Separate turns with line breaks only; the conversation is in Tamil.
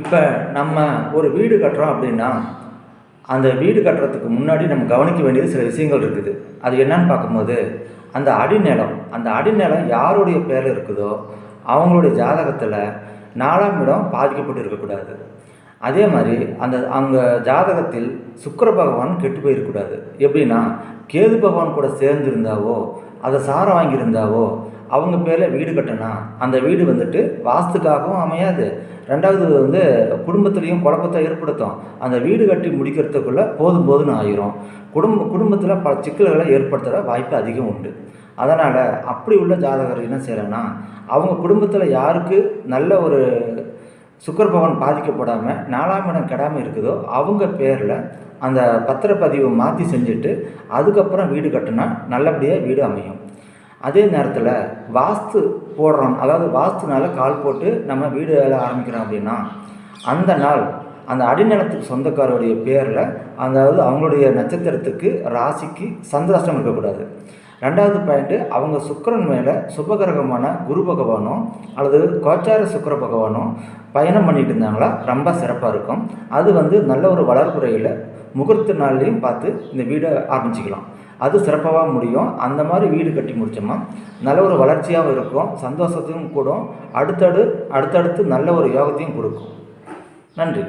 இப்போ நம்ம ஒரு வீடு கட்டுறோம் அப்படின்னா அந்த வீடு கட்டுறதுக்கு முன்னாடி நம்ம கவனிக்க வேண்டியது சில விஷயங்கள் இருக்குது. அது என்னன்னு பார்க்கும்போது அந்த அடிநிலம் அந்த அடிநிலம் யாருடைய பேரில் இருக்குதோ அவங்களுடைய ஜாதகத்தில் நாலாம் இடம் பாதிக்கப்பட்டு இருக்கக்கூடாது. அதே மாதிரி அந்த அங்கே ஜாதகத்தில் சுக்கர பகவான் கெட்டு போயிருக்கக்கூடாது. எப்படின்னா கேது பகவான் கூட சேர்ந்துருந்தாவோ அதை சாரம் வாங்கியிருந்தாவோ அவங்க பேரில் வீடு கட்டினா அந்த வீடு வந்துட்டு வாஸ்துக்காகவும் அமையாது. ரெண்டாவது வந்து குடும்பத்துலேயும் குழப்பத்தை ஏற்படுத்தும். அந்த வீடு கட்டி முடிக்கிறதுக்குள்ளே போதும் போதும்னு ஆயிரும். குடும்ப குடும்பத்தில் பல சிக்கல்களை ஏற்படுத்துகிற வாய்ப்பு அதிகம் உண்டு. அதனால் அப்படி உள்ள ஜாதகர் என்ன செய்கிறேன்னா அவங்க குடும்பத்தில் யாருக்கு நல்ல ஒரு சுக்கர பகவான் பாதிக்கப்படாமல் நாலாம் இடம் கெடாமல் இருக்குதோ அவங்க பேரில் அந்த பத்திரப்பதிவை மாற்றி செஞ்சுட்டு அதுக்கப்புறம் வீடு கட்டினா நல்லபடியாக வீடு அமையும். அதே நேரத்தில் வாஸ்து போடுறோம். அதாவது வாஸ்துனால கால் போட்டு நம்ம வீடு வேலை ஆரம்பிக்கிறோம் அப்படின்னா அந்த நாள் அந்த அடிநிலத்துக்கு சொந்தக்காரருடைய பேரில் அதாவது அவங்களுடைய நட்சத்திரத்துக்கு ராசிக்கு சந்திராஷ்டம் இருக்கக்கூடாது. ரெண்டாவது பாயிண்ட்டு அவங்க சுக்கரன் மேலே சுபகிரகமான குரு பகவானோ அல்லது கோச்சார சுக்கர பகவானோ பயணம் பண்ணிட்டு இருந்தாங்களா ரொம்ப சிறப்பாக இருக்கும். அது வந்து நல்ல ஒரு வளர்ப்புறையில் முகூர்த்த நாள்லேயும் பார்த்து இந்த வீடை ஆரம்பிச்சிக்கலாம். அது சிறப்பாக முடியும். அந்த மாதிரி வீடு கட்டி முடித்தோமா நல்ல ஒரு வளர்ச்சியாகவும் இருக்கும். சந்தோஷத்தையும் கூடும். அடுத்தடு அடுத்தடுத்து நல்ல ஒரு யோகத்தையும் கொடுக்கும். நன்றி.